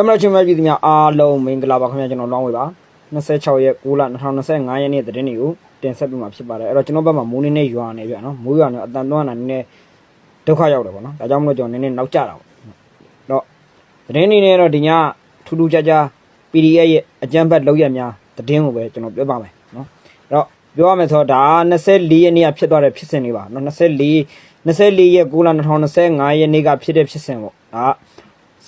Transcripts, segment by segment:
တမရချင်းမဲ့ပြည်သူများအားလုံးမင်္ဂလာပါခင်ဗျာကျွန်တော်လောင်းဝေပါ26ရက်6လ2025ရက်နေ့သတင်းတွေကိုတင်ဆက်ပေးမှာဖြစ်ပါတယ်အဲ့တော့ကျွန်တော်ဘက်မှာမိုးနေနေရွာနေပြနော်မိုးရွာနေအတန်သွန်းတာနည်းနည်းဒုက္ခရောက်တယ်ပေါ့နော်ဒါကြောင့်မလို့ကျွန်တော်နည်းနည်းနောက်ကျတာပေါ့တော့သတင်းနေနေတော့ဒီညထူးထူးခြားခြား PDF ရဲ့အကြမ်းဖက်လုပ်ရက်များသတင်းကိုပဲကျွန်တော်ပြောပါမယ်နော်အဲ့တော့ပြောရမယ်ဆိုတော့ဒါ24ရက်နေ့ကဖြစ်သွားတဲ့ဖြစ်စဉ်လေးပါနော်24 24ရက်6လ2025ရက်နေ့ကဖြစ်တဲ့ဖြစ်စဉ်ပေါ့ဒါက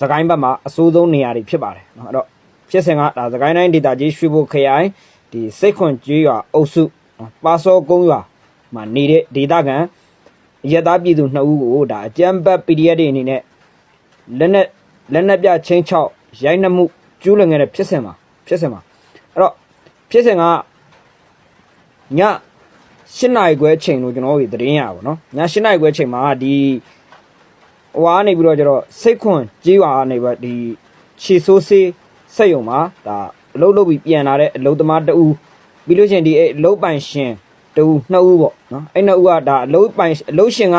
စကိုင်းဘက်မှာအဆိုးဆုံးနေရာတွေဖြစ်ပါတယ်เนาะအဲ့တော့ဖြစ်စဉ်ကဒါစကိုင်းတိုင်းဒေသကြီးရွှေဘိုခရိုင်ဒီစိတ်ခွန်ကျွေးရွာအုပ်စုနော်ပါစောကုန်းရွာမှာနေတဲ့ဒေသခံရက်သားပြည်သူနှစ်ဦးကိုဒါအကြမ်းဖက် PDF တွေအနေနဲ့လက်နက်လက်နက်ပြချင်းချောက်ရိုက်နှက်မှုကျူးလွန်ခဲ့တဲ့ဖြစ်စဉ်မှာဖြစ်စဉ်မှာအဲ့တော့ဖြစ်စဉ်ကည၈နာရီခွဲအချိန်လို့ကျွန်တော်တို့သတင်းရပါဘောเนาะည၈နာရီခွဲအချိန်မှာဒီ ဟိုကနေပြီးတော့ကျတော့စိတ်ခွန်ကြေးရွာကနေပြီးတော့ဒီခြေဆိုးစေးစက်ယုံမှာဒါအလုပ်လုပ်ပြီးပြန်လာတဲ့အလုပ်သမားတဦးပြီးလို့ရှိရင်ဒီအဲ့အလုပ်ပိုင်ရှင်တဦးနှစ်ဦးပေါ့နော်အဲ့နှစ်ဦးကဒါအလုပ်ပိုင်အလုပ်ရှင်က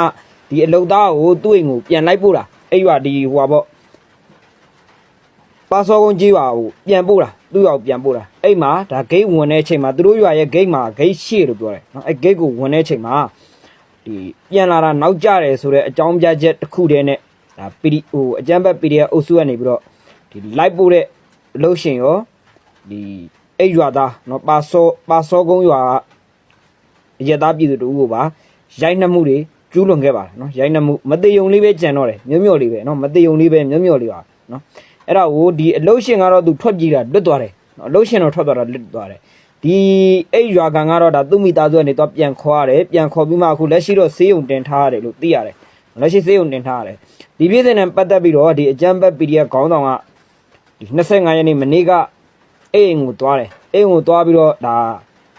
ဒီအလုပ်သားကိုသူ့အိမ်ကိုပြန်လိုက်ပို့တာအဲ့ရွာဒီဟိုပါပေါ့ပါစောကုန်းကြေးရွာကိုပြန်ပို့တာသူ့ရွာကိုပြန်ပို့တာအဲ့မှာဒါဂိတ်ဝင်တဲ့အချိန်မှာသူတို့ရွာရဲ့ဂိတ်မှာဂိတ်ရှေ့လို့ပြောတယ်နော်အဲ့ဂိတ်ကိုဝင်တဲ့အချိန်မှာ ဒီပြန်လာတာနောက်ကျတယ်ဆိုတော့အကြောင်းပြချက်တစ်ခုတည်းနဲ့ဒါ PD ဟိုအကြမ်းဖက် PDF အုပ်စုကနေပြီးတော့ဒီ live ပို့တဲ့အလို့ရှင်ရောဒီအဲ့ရွာသားเนาะပါစောပါစောကုန်းရွာကအရသားပြည်သူတို့ကိုပါရိုက်နှက်မှုတွေကျူးလွန်ခဲ့ပါတယ်เนาะရိုက်နှက်မှုမတေယုံလေးပဲကြံတော့တယ်မြို့မြို့လေးပဲเนาะမတေယုံလေးပဲမြို့မြို့လေးပါเนาะအဲ့ဒါကိုဒီအလို့ရှင်ကတော့သူထွက်ပြေးတာလွတ်သွားတယ်เนาะအလို့ရှင်တော့ထွက်သွားတာလွတ်သွားတယ် ဒီအဲ့ရွာကန်ကတော့ဒါသူ့မိသားစုကနေတော့ပြန်ခေါ်ရတယ်ပြန်ခေါ်ပြီးမှအခုလက်ရှိတော့ဆေးရုံတင်ထားရတယ်လို့သိရတယ်လက်ရှိဆေးရုံတင်ထားရတယ်ဒီပြည်စင်နဲ့ပတ်သက်ပြီးတော့ဒီအကြမ်းဖက် PDF ခေါင်းဆောင်ကဒီ25ရက်နေ့မနေ့ကအိမ်ကိုသွားတယ်အိမ်ကိုသွားပြီးတော့ဒါ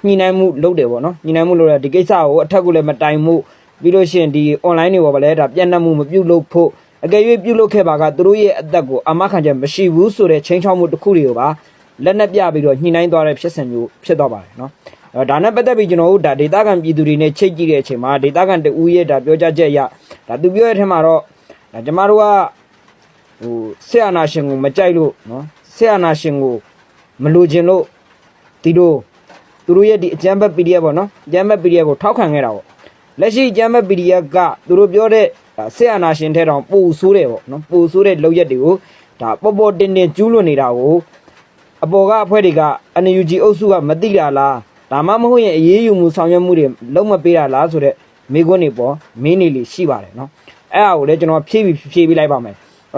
ညှိနှိုင်းမှုလုပ်တယ်ပေါ့နော်ညှိနှိုင်းမှုလုပ်တယ်ဒီကိစ္စကိုအထက်ကလည်းမတိုင်မှုပြီးလို့ရှိရင်ဒီ online တွေပေါ်ဗလဲဒါပြန့်နှံ့မှုမပြုတ်လို့ဖို့အကယ်၍ပြုတ်လို့ခဲ့ပါကသူတို့ရဲ့အသက်ကိုအမခံချက်မရှိဘူးဆိုတဲ့ချင်းချောက်မှုတစ်ခုတွေကိုပါ လက်နက်ပြပြီးတော့ညှိနှိုင်းသွားတဲ့ဖြစ်စဉ်မျိုးဖြစ်သွားပါတယ်နော်အဲဒါနဲ့ပတ်သက်ပြီးကျွန်တော်တို့ဒါဒေတာကန်ပြည်သူတွေနဲ့ချိတ်ကြည့်တဲ့အချိန်မှာဒေတာကန်တူရဲ့ဒါပြောကြားချက်အရဒါသူပြောတဲ့အထက်မှာတော့ဒါကျမတို့ကဟိုဆေအာနာရှင်ကိုမကြိုက်လို့နော်ဆေအာနာရှင်ကိုမလိုချင်လို့ဒီလိုသူတို့ရဲ့ဒီအကြမ်းဖက် PDF ပေါ့နော်အကြမ်းဖက် PDF ကိုထောက်ခံခဲ့တာပေါ့လက်ရှိအကြမ်းဖက် PDF ကသူတို့ပြောတဲ့ဒါဆေအာနာရှင်ထဲတောင်ပူဆိုးတယ်ပေါ့နော်ပူဆိုးတဲ့လောက်ရက်တွေကိုဒါပေါ်ပေါ်တင်တင်ကျူးလွန်နေတာကို အပေါ်ကအဖွဲ့တွေက NUG အုပ်စုကမသိတာလားဒါမှမဟုတ်ရင်အေးအေးယူမှုဆောင်ရွက်မှုတွေလုံးမပေးတာလားဆိုတော့မိခွန်းတွေပေါ်မင်းနေလေရှိပါတယ်နော်အဲ့ဒါကိုလည်းကျွန်တော်ဖြည့်ပြီးဖြည့်ပြီးလိုက်ပါမယ်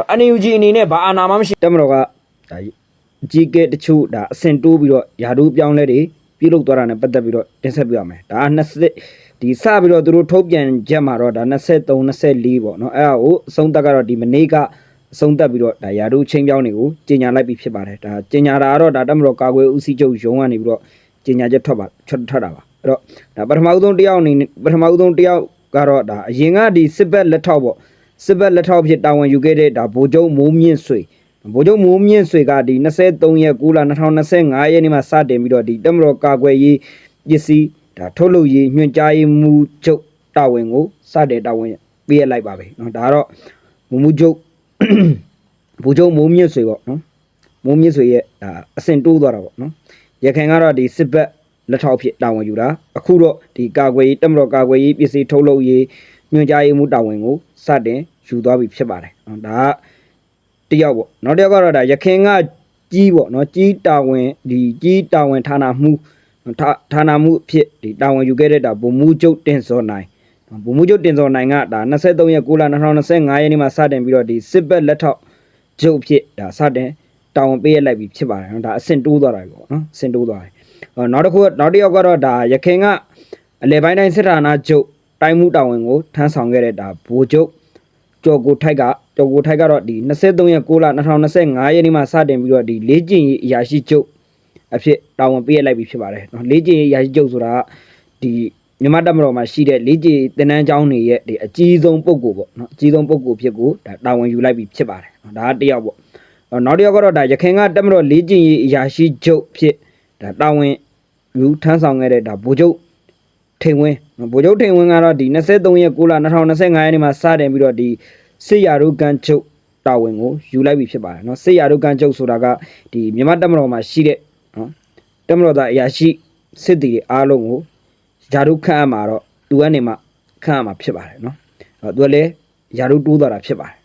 အဲ့ NUG အနေနဲ့ဘာအာဏာမှမရှိတက်မတော်ကဒါအကြီးကဲတချို့ဒါအဆင်တိုးပြီးတော့ယာတို့ပြောင်းလဲတွေပြုလုပ်သွားတာနဲ့ပတ်သက်ပြီးတော့တင်ဆက်ပြရမယ်ဒါ20ဒီစပြီးတော့သူတို့ထုတ်ပြန်ချက်မှာတော့ဒါ23 24ပေါ့နော်အဲ့ဒါကိုအဆုံးသက်ကတော့ဒီမနေ့က အဆုံးသက်ပြီးတော့ဒါယာတို့ချင်းပြောင်းတွေကိုကြီးညာလိုက်ပြီးဖြစ်ပါတယ်ဒါကြီးညာတာကတော့ဒါတက်မတော်ကာကွယ်ဦးစီးချုပ်ရုံးကနေပြီးတော့ကြီးညာချက်ထွက်ပါထွက်ထွက်တာပါအဲ့တော့ဒါပထမဦးဆုံးတစ်ယောက်အနေနဲ့ပထမဦးဆုံးတစ်ယောက်ကတော့ဒါအရင်ကဒီစစ်ဘက်လက်ထောက်ပေါ့စစ်ဘက်လက်ထောက်ဖြစ်တာဝန်ယူခဲ့တဲ့ဒါဗိုလ်ချုပ်မိုးမြင့်ဆွေဗိုလ်ချုပ်မိုးမြင့်ဆွေကဒီ23ရက်9လ2025ရက်နေ့မှာစတင်ပြီးတော့ဒီတက်မတော်ကာကွယ်ရေးပစ္စည်းဒါထုတ်လုပ်ရေးညွှန်ကြားရေးမှူးချုပ်တာဝန်ကိုစတဲ့တာဝန်ပေးရလိုက်ပါပဲเนาะဒါကတော့မူမူချုပ် ဘူချုံမိုးမြင့်ဆွေပေါ့နော်မိုးမြင့်ဆွေရဲ့ဒါအဆင့်တိုးသွားတာပေါ့နော်ရခိုင်ကတော့ဒီစစ်ဘက်လက်ထောက်ဖြစ်တာဝန်ယူတာအခုတော့ဒီကာကွယ်ရေးတက်မတော်ကာကွယ်ရေးပစ္စည်းထုတ်လုပ်ရေးညွှန်ကြားရေးမှုတာဝန်ကိုစတင်ယူသွားပြီဖြစ်ပါတယ်နော်ဒါကတယောက်ပေါ့နောက်တစ်ယောက်ကတော့ဒါရခိုင်ကကြီးပေါ့နော်ကြီးတာဝန်ဒီကြီးတာဝန်ဌာနမှုဌာဌာနမှုအဖြစ်ဒီတာဝန်ယူခဲ့တဲ့ဒါဗိုလ်မှူးချုပ်တင်စောနိုင် ဗိုလ်မှူးချုပ်တင်စောနိုင်ကဒါ23ရက်9လ2025ရက်နေ့မှာစတင်ပြီးတော့ဒီစစ်ဘက်လက်ထောက်ကျုပ်ဖြစ်ဒါစတင်တာဝန်ပေးရလိုက်ပြီဖြစ်ပါတယ်နော်ဒါအဆင့်တိုးသွားတာပြီပေါ့နော်အဆင့်တိုးသွားတယ်ဟောနောက်တစ်ခုကနောက်တစ်ယောက်ကတော့ဒါရခင်ကအလဲပိုင်းတိုင်းစစ်ဌာနချုပ်တိုင်းမှုတာဝန်ကိုထမ်းဆောင်ခဲ့တဲ့ဒါဗိုလ်ချုပ်ကျော်ကိုထိုက်ကကျော်ကိုထိုက်ကတော့ဒီ23ရက်9လ2025ရက်နေ့မှာစတင်ပြီးတော့ဒီလေးကျင်ရေးအရာရှိချုပ်အဖြစ်တာဝန်ပေးရလိုက်ပြီဖြစ်ပါတယ်နော်လေးကျင်ရေးအရာရှိချုပ်ဆိုတာကဒီ မြန်မာတပ်မတော်မှာရှိတဲ့လေးကျင်တင်နန်းကျောင်းတွေရဲ့ဒီအကြီးဆုံးပုဂ္ဂိုလ်ပေါ့နော်အကြီးဆုံးပုဂ္ဂိုလ်ဖြစ်ကိုဒါတာဝန်ယူလိုက်ပြီဖြစ်ပါတယ်နော်ဒါကတစ်ယောက်ပေါ့ အော်နောက်တစ်ယောက်ကတော့ဒါရခိုင်ကတက်မတော်လေးကျင်ရေးအရာရှိချုပ်ဖြစ်ဒါတာဝန်ယူထမ်းဆောင်ခဲ့တဲ့ဒါဗိုလ်ချုပ်ထိန်ဝင်းနော်ဗိုလ်ချုပ်ထိန်ဝင်းကတော့ဒီ23ရက်9လ2025ရက်နေ့မှာစတင်ပြီးတော့ဒီစစ်ရာရုကန်ချုပ် တာဝန်ကိုယူလိုက်ပြီဖြစ်ပါတယ်เนาะစစ်ရာတို့ကန်းချုပ်ဆိုတာကဒီမြန်မာတပ်မတော်မှာရှိတဲ့เนาะတပ်မတော်သားအရာရှိစစ်တီတွေအားလုံးကို ယာတို့ခန့်အပ်မှာတော့သူကနေမှခန့်အပ်မှာဖြစ်ပါတယ်နော်အဲ့သူကလည်းယာတို့တိုးသွားတာဖြစ်ပါတယ်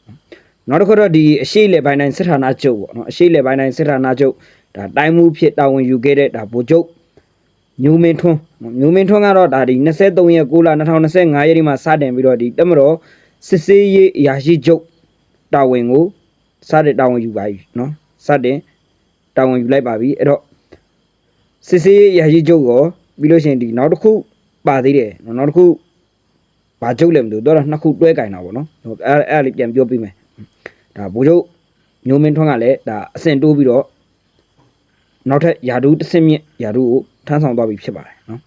နောက်တစ်ခါတော့ဒီအရှိလေပိုင်းတိုင်းစစ်ဌာနချုပ်ပေါ့နော်အရှိလေပိုင်းတိုင်းစစ်ဌာနချုပ်ဒါတိုင်းမှုဖြစ်တာဝန်ယူခဲ့တဲ့ဒါဗိုလ်ချုပ်ညူမင်းထွန်းညူမင်းထွန်းကတော့ဒါဒီ23ရက်6လ2025ရက်ဒီမှာစတင်ပြီးတော့ဒီတက်မတော်စစ်စေးရေးအရာရှိချုပ်တာဝန်ကိုစတင်တာဝန်ယူပါပြီနော်စတင်တာဝန်ယူလိုက်ပါပြီအဲ့တော့စစ်စေးရေးအရာရှိချုပ်ရောပြီးလို့ရှိရင်ဒီနောက်တစ်ခု ပါသေးတယ်နော်နောက်တစ်ခုဘာချုပ်လဲမသိဘူးတော့နှစ်ခုတွဲကင်တာပေါ့နော်ဟုတ်အဲ့အဲ့ဒါလေးပြန်ပြောပြမယ်ဒါဘိုးချုပ်မျိုးမင်းထွန်းကလည်းဒါအဆင့်တိုးပြီးတော့နောက်ထပ်ယာဒူးတစ်ဆင့်မြင့်ယာဒူးကိုထမ်းဆောင်သွားပြီဖြစ်ပါတယ်နော်